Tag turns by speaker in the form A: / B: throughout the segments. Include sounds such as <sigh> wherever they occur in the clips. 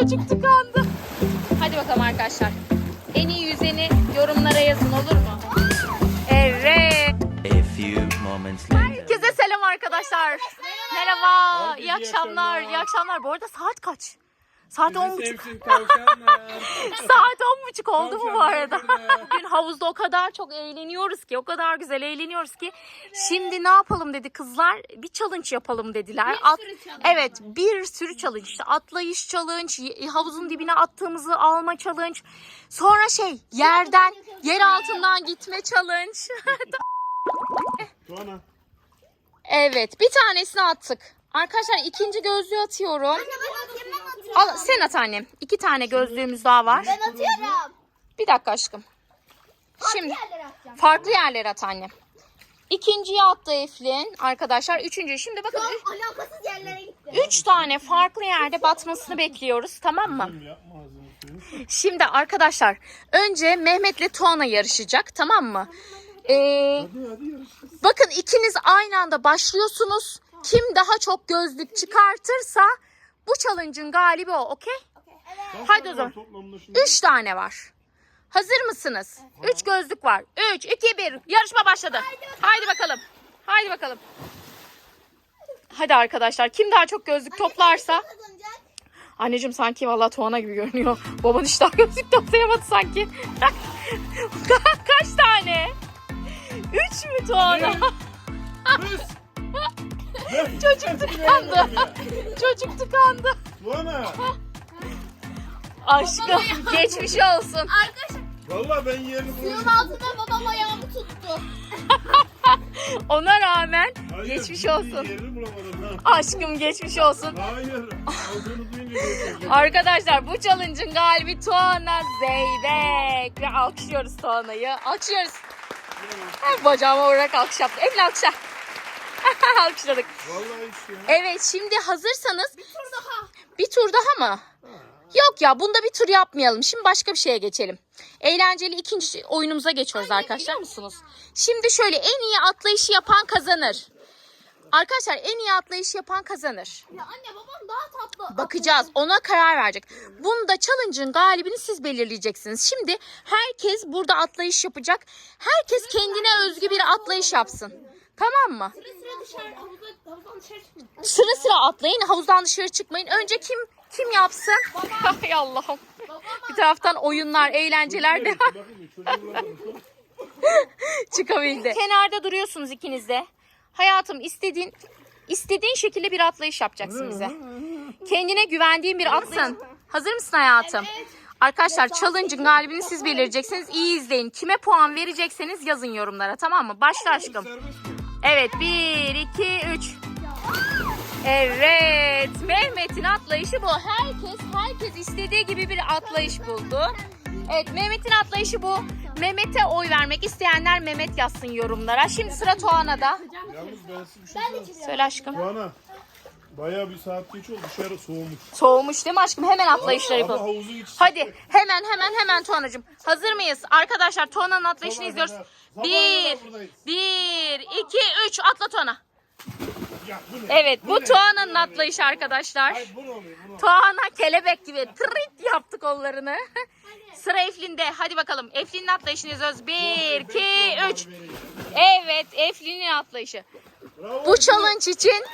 A: Çocuk tıkandı. Hadi bakalım arkadaşlar. En iyi yüzeni yorumlara yazın olur mu? Evet.
B: A few moments later.
A: Herkese selam arkadaşlar. Merhaba. İyi akşamlar. İyi akşamlar. Bu arada saat kaç? Saat on buçuk. <laughs> Saat buçuk oldu mu bu arada? <laughs> Bugün havuzda o kadar çok eğleniyoruz ki, o kadar güzel eğleniyoruz ki. Şimdi ne yapalım dedi kızlar? Bir challenge yapalım dediler. At- evet, bir sürü challenge. İşte atlayış challenge, havuzun dibine attığımızı alma challenge. Sonra şey, yerden, yer altından gitme challenge. <laughs>
C: Tuana.
A: evet, bir tanesini attık. Arkadaşlar ikinci gözlüğü atıyorum.
D: Ben atayım ben atıyorum.
A: Al sen at annem. İki tane gözlüğümüz daha var.
D: Ben atıyorum.
A: Bir dakika aşkım. Şimdi
D: Yerlere atacağım.
A: farklı yerlere at annem. İkinciyi attı Eflin arkadaşlar. Üçüncü. Şimdi bakın
D: Çok alakasız yerlere gitti.
A: üç tane farklı yerde batmasını bekliyoruz. Tamam mı? Şimdi arkadaşlar önce Mehmet'le Tuana yarışacak. Tamam mı? Ee,
C: Hadi hadi yarış.
A: bakın ikiniz aynı anda başlıyorsunuz. Kim daha çok gözlük çıkartırsa bu challenge'ın galibi o. Okey? Haydi
C: tane
A: o zaman.
C: Toplamda şimdi.
A: Üç tane var. Hazır mısınız? Üç gözlük var. Üç, iki, bir. Yarışma başladı. Haydi bakalım. Haydi bakalım. Hadi arkadaşlar. Kim daha çok gözlük toplarsa.
D: Kazanacak.
A: Anneciğim sanki vallahi Tuana gibi görünüyor. <laughs> Baban hiç daha gözlük toplayamadı sanki. Ka- <laughs> Kaç tane? Üç mü Tuana?
C: Kız. <laughs> <laughs>
A: Çocuk tıkandı. Çocuk tıkandı.
C: Tuana.
A: Aşkım geçmiş olsun.
D: Arkadaşlar
C: Valla ben yerini
D: suyun altında babam ayağımı tuttu. <laughs>
A: Ona rağmen
C: Hayır,
A: geçmiş
C: bir
A: olsun.
C: Yerini bulamadım ha.
A: Aşkım geçmiş olsun.
C: Hayır. Duyunca.
A: Arkadaşlar bu challenge'ın galibi Tuana Zeybek. Ve alkışlıyoruz Tuana'yı. Alkışlıyoruz. Ay, Bacağıma vurarak alkış yaptı. Evli alkışlar. <laughs> Alkışladık.
C: Vallahi hiç ya.
A: Evet şimdi hazırsanız. Bir tur daha. Bir tur daha mı? Yok ya bunda bir tur yapmayalım. Şimdi başka bir şeye geçelim. Eğlenceli ikinci oyunumuza geçiyoruz arkadaşlar. musunuz? Şimdi şöyle en iyi atlayışı yapan kazanır. Arkadaşlar en iyi atlayışı yapan kazanır.
D: Ya anne babam daha tatlı.
A: Bakacağız. Ona karar verecek. Bunda challenge'ın galibini siz belirleyeceksiniz. Şimdi herkes burada atlayış yapacak. Herkes kendine özgü bir atlayış yapsın. Tamam mı?
D: Sıra sıra dışarı havuzda, havuzdan dışarı çıkın.
A: Sıra sıra atlayın. Havuzdan dışarı çıkmayın. Önce kim kim yapsın? Hay Allah'ım. Bir taraftan oyunlar, eğlenceler de <laughs> çıkabildi. Kenarda duruyorsunuz ikiniz de. Hayatım istediğin istediğin şekilde bir atlayış yapacaksın bize. Kendine güvendiğin bir atsın. Hazır mısın hayatım? Arkadaşlar challenge'ın galibini siz belirleyeceksiniz. İyi izleyin. Kime puan verecekseniz yazın yorumlara tamam mı? Başla aşkım. Evet 1, 2, 3. Evet Mehmet'in atlayışı bu. Herkes herkes istediği gibi bir atlayış buldu. Evet Mehmet'in atlayışı bu. Mehmet'e oy vermek isteyenler Mehmet yazsın yorumlara. Şimdi sıra Tuana'da.
C: Yalnız ben size bir şey söyleyeyim.
A: Söyle aşkım.
C: Tuana. Bayağı bir saat geç oldu. Dışarı soğumuş.
A: Soğumuş değil mi aşkım? Hemen atlayışları
C: Ama
A: yapalım.
C: havuzun içi.
A: Hadi hemen hemen hemen Tuana'cığım. Hazır mıyız? Arkadaşlar Tuana'nın atlayışını
C: Sabaha
A: izliyoruz.
C: kadar.
A: Bir, bir, iki, üç. Atla Tuana.
C: Ya bu?
A: Evet bu
C: ne?
A: Tuana'nın atlayışı arkadaşlar.
C: Bu oluyor? Bu ne?
A: Tuana kelebek gibi trit yaptı kollarını. Sıra Eflin'de. Hadi bakalım. Eflin'in atlayışını yazıyoruz. Bir, iki, üç. Evet Eflin'in atlayışı.
C: Bravo.
A: Bu challenge için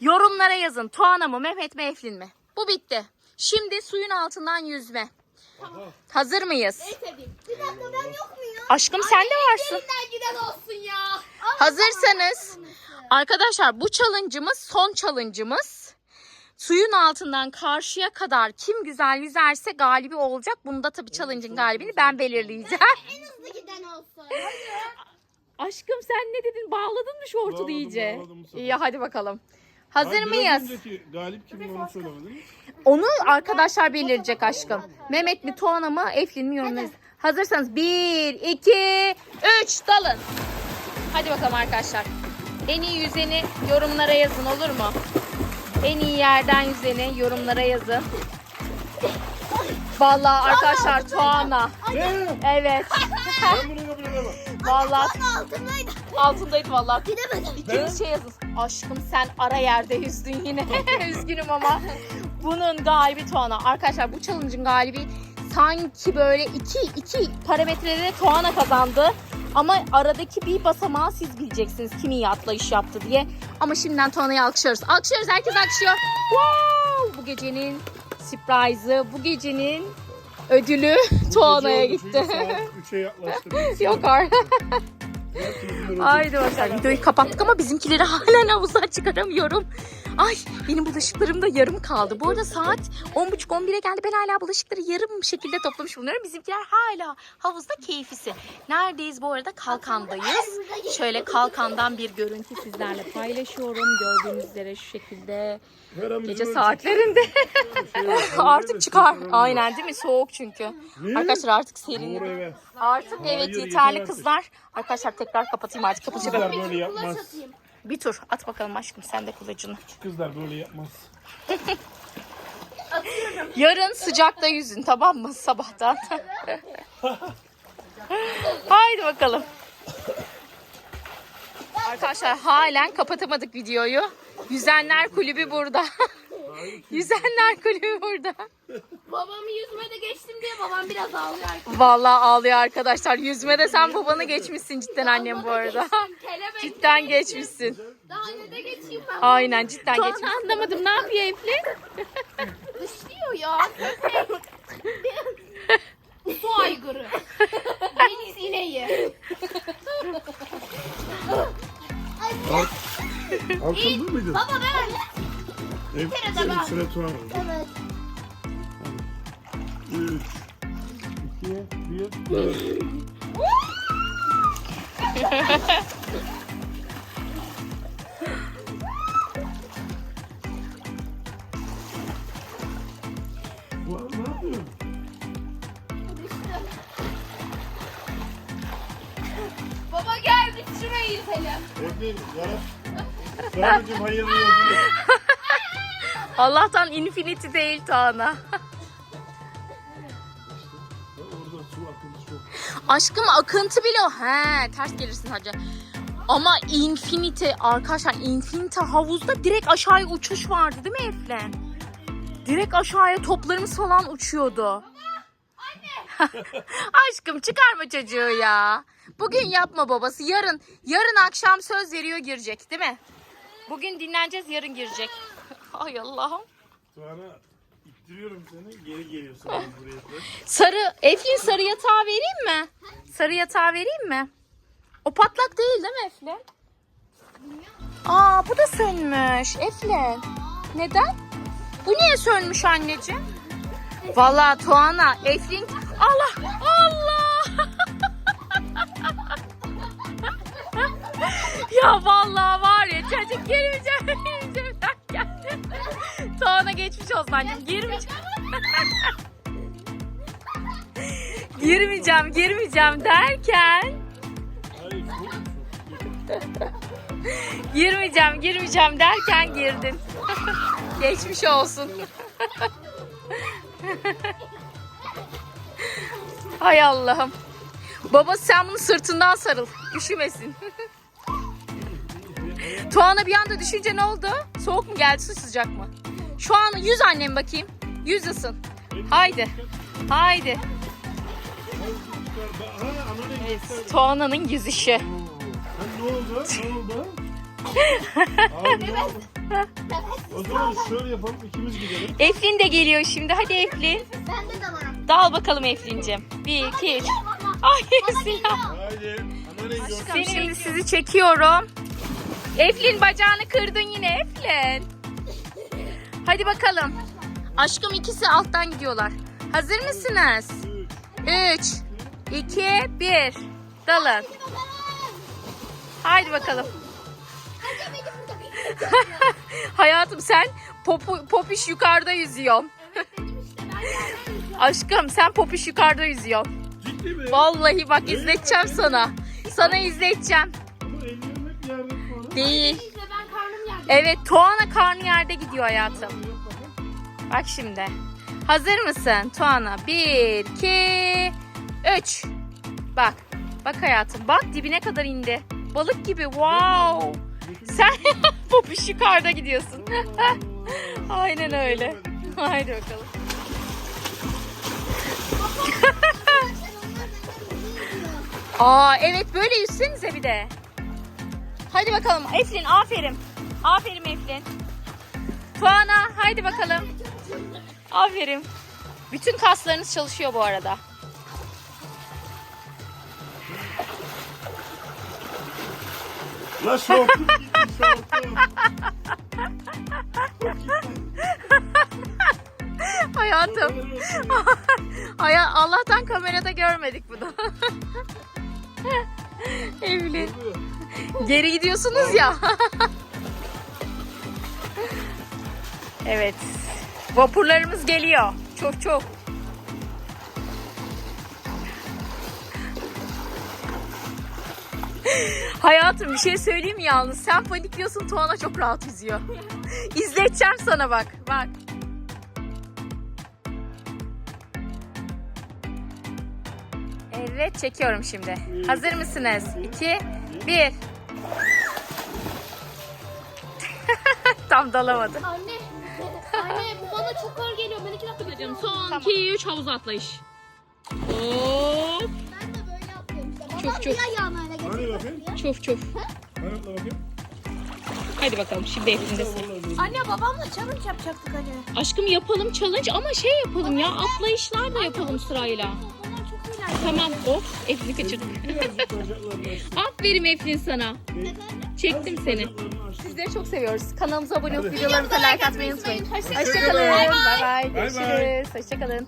A: yorumlara yazın. Tuana mı, Mehmet mi, Eflin mi? Bu bitti. Şimdi suyun altından yüzme. Hazır mıyız?
D: Bir dakika ben yok muyum?
A: Aşkım sen de varsın.
D: Elinden giden olsun ya.
A: Hazırsanız arkadaşlar bu challenge'ımız son challenge'ımız. Suyun altından karşıya kadar kim güzel yüzerse galibi olacak. Bunda tabii challenge'ın galibini ben belirleyeceğim. <laughs>
D: En hızlı giden olsun.
A: Aşkım sen ne dedin? Bağladın mı şortu
C: Bağladım,
A: iyice?
C: bağladım bu sefer.
A: İyi hadi bakalım. Hazır
C: Ay, biraz
A: mıyız?
C: önceki galip kim onu söylemedin.
A: Onu arkadaşlar belirleyecek aşkım. Mehmet mi, Tuana mı, Eflin mi yorumlarız. Hazırsanız 1, 2, 3 dalın. Hadi bakalım arkadaşlar. En iyi yüzeni yorumlara yazın olur mu? En iyi yerden yüzeni yorumlara yazın. Vallahi arkadaşlar Tuana.
C: Ne?
A: Evet.
C: Ben bunu kabul edemem.
A: Vallahi
D: altındaydı.
A: altındaydı vallahi.
D: Gidemedim.
A: İkiniz şey yazın. Aşkım sen ara yerde yüzdün yine. <laughs> Üzgünüm ama. Bunun galibi Tuana. Arkadaşlar bu challenge'ın galibi sanki böyle iki, iki parametrede Tuana kazandı. Ama aradaki bir basamağı siz bileceksiniz kimin iyi atlayış yaptı diye. Ama şimdiden Tuana'yı alkışlıyoruz. Alkışlıyoruz herkes alkışlıyor. Wow! Bu gecenin surprise'ı, bu gecenin ödülü <laughs> Tuana'ya gitti.
C: Saat 3'e yaklaştı. <laughs>
A: Yok artık. Haydi bakalım. Videoyu kapattık ama bizimkileri halen havuzdan çıkaramıyorum. Ay benim bulaşıklarım da yarım kaldı. Bu arada saat 10.30-11'e geldi. Ben hala bulaşıkları yarım şekilde toplamış bulunuyorum. Bizimkiler hala havuzda keyfisi. Neredeyiz bu arada? Kalkandayız. Şöyle kalkandan bir görüntü sizlerle paylaşıyorum. Gördüğünüz üzere şu şekilde gece saatlerinde
C: şey <laughs>
A: artık çıkar.
C: Çıkaramıyor.
A: Aynen değil mi? Soğuk çünkü. Arkadaşlar artık
C: Doğru
A: serin.
C: eve.
A: Artık evet
C: yeter
A: yeterli kızlar. Arkadaşlar tekrar kapatayım artık. Kapatacak.
C: Kızlar böyle yapmaz.
A: Bir tur at bakalım aşkım sen de kılıcını.
C: Kızlar böyle yapmaz.
A: Yarın sıcakta yüzün tamam mı sabahtan? Haydi bakalım. Arkadaşlar halen kapatamadık videoyu. Yüzenler kulübü burada. Yüzenler kulübü burada.
D: Babamı yüzmede geçtim diye babam biraz ağlıyor. arkadaşlar.
A: Vallahi ağlıyor arkadaşlar. Yüzmede sen babanı geçmişsin cidden annem bu arada.
D: Geçtim, kelebek
A: Cidden geçmişsin.
D: Daha ne de geçeyim ben.
A: Aynen cidden geçmişsin. Anlamadım ne yapıyor Eflin?
D: Dışlıyor ya. Köpek. Su aygırı. Deniz ineği.
C: Altın mıydın?
D: Baba ben.
C: Evet.
D: kere de ben.
C: Sıra tuğan. 2 1 Ulan ne yapıyorsun?
D: Baba gel biz şurayı yüzelim.
C: Evde Yarap. Sarıcım hayırlı yolculuk.
A: Allah'tan infinity değil Tuana. Aşkım akıntı bile o. He ters gelirsin hacı. Ama Infinity arkadaşlar Infinity havuzda direkt aşağıya uçuş vardı değil mi Eflen? Direkt aşağıya toplarımız falan uçuyordu. <laughs> Aşkım çıkarma çocuğu ya. Bugün yapma babası. Yarın yarın akşam söz veriyor girecek değil mi? Bugün dinleneceğiz yarın girecek. <laughs> Ay Allah'ım.
C: İttiriyorum seni. Geri geliyorsun buraya.
A: Sarı, Eflin sarı yatağı vereyim mi? Sarı yatağı vereyim mi? O patlak değil değil mi Eflin? Aa bu da sönmüş Eflin. Neden? Bu niye sönmüş anneciğim? Vallahi Tuana, Eflin... Allah! Allah! Annem, girmeyeceğim. girmeyeceğim, girmeyeceğim derken... Girmeyeceğim, girmeyeceğim derken girdin. <laughs> Geçmiş olsun. <laughs> Hay Allah'ım. Baba sen bunu sırtından sarıl. Üşümesin. <laughs> Tuana bir anda düşünce ne oldu? Soğuk mu geldi, su sıcak mı? Şu an yüz annem bakayım. Yüz ısın. Haydi. Haydi.
C: Göster.
A: Tuana'nın yüzüşü.
C: Ne oldu? Ne oldu? Abi ne oldu? O zaman şöyle yapalım ikimiz gidelim.
A: Eflin de geliyor şimdi. Hadi Eflin.
D: Bende de var.
A: Dal bakalım Eflin'cim. Bir, iki, üç. Ay Sinan.
C: Haydi. Ana göster.
A: Seni şimdi sizi çekiyorum. Eflin bacağını kırdın yine Eflin. Hadi bakalım. Aşkım ikisi alttan gidiyorlar. Hazır mısınız? 3, 2, 1. Dalın. Haydi bakalım. <laughs> Hayatım sen popu, popiş yukarıda yüzüyorsun. Aşkım sen popiş yukarıda yüzüyorsun.
C: Ciddi mi?
A: Vallahi bak izleteceğim sana. Sana izleteceğim. Değil. Evet Tuana karnı yerde gidiyor hayatım. Bak şimdi. Hazır mısın Tuana? Bir, iki, üç. Bak. Bak hayatım. Bak dibine kadar indi. Balık gibi. Wow. Sen <laughs> popiş yukarıda gidiyorsun. <laughs> Aynen öyle. Haydi bakalım. <laughs> Aa evet böyle yüzsenize bir de. Hadi bakalım Eflin aferin. Aferin Eflin. Tuana haydi bakalım. Aferin. Bütün kaslarınız çalışıyor bu arada.
C: La şortum gitti şortum.
A: Hayatım. <laughs> Ay Allah'tan kamerada görmedik bunu. <laughs> Evli. Geri gidiyorsunuz ya. Evet. Vapurlarımız geliyor. Çok çok. Hayatım bir şey söyleyeyim mi yalnız? Sen panikliyorsun Tuana çok rahat yüzüyor. <laughs> İzleteceğim sana bak. Bak. Evet çekiyorum şimdi. Hazır mısınız? 2 1 <laughs> Tam dalamadı.
D: Anne. Anne bu bana çok ağır geliyor. Ben iki dakika bekliyorum. Son
A: Tamam.
D: 2 3 havuz atlayış. Hop.
E: Ben de böyle yapıyorum işte. Babam
A: Çok, çok.
E: bir ayağını öyle getiriyor.
C: bakayım? Hani atla bakayım?
A: Hadi bakalım şimdi elindesin.
E: Anne babamla challenge yapacaktık hani.
A: Aşkım yapalım challenge ama şey yapalım ya atlayışlar da yapalım sırayla.
E: Onlar çok eğlenceli.
A: Tamam of Eflin'i kaçırdık.
C: Birazcık bacaklarını <laughs> açtım.
A: Aferin Eflin sana. Çektim seni.
C: Bacaklarını.
A: Sizleri çok seviyoruz. Kanalımıza abone olup videolarımıza like atmayı unutmayın.
E: Hoşçakalın.
A: Bay.
C: Bay bay.
A: Görüşürüz. Hoşçakalın.